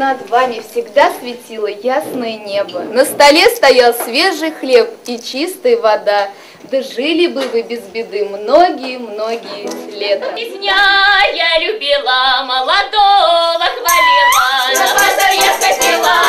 Над вами всегда светило ясное небо. На столе стоял свежий хлеб и чистая вода. Да жили бы вы без беды многие-многие лета. Песня я любила, молодого хвалила, на базар я ходила,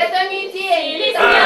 Не, не хватает. Это не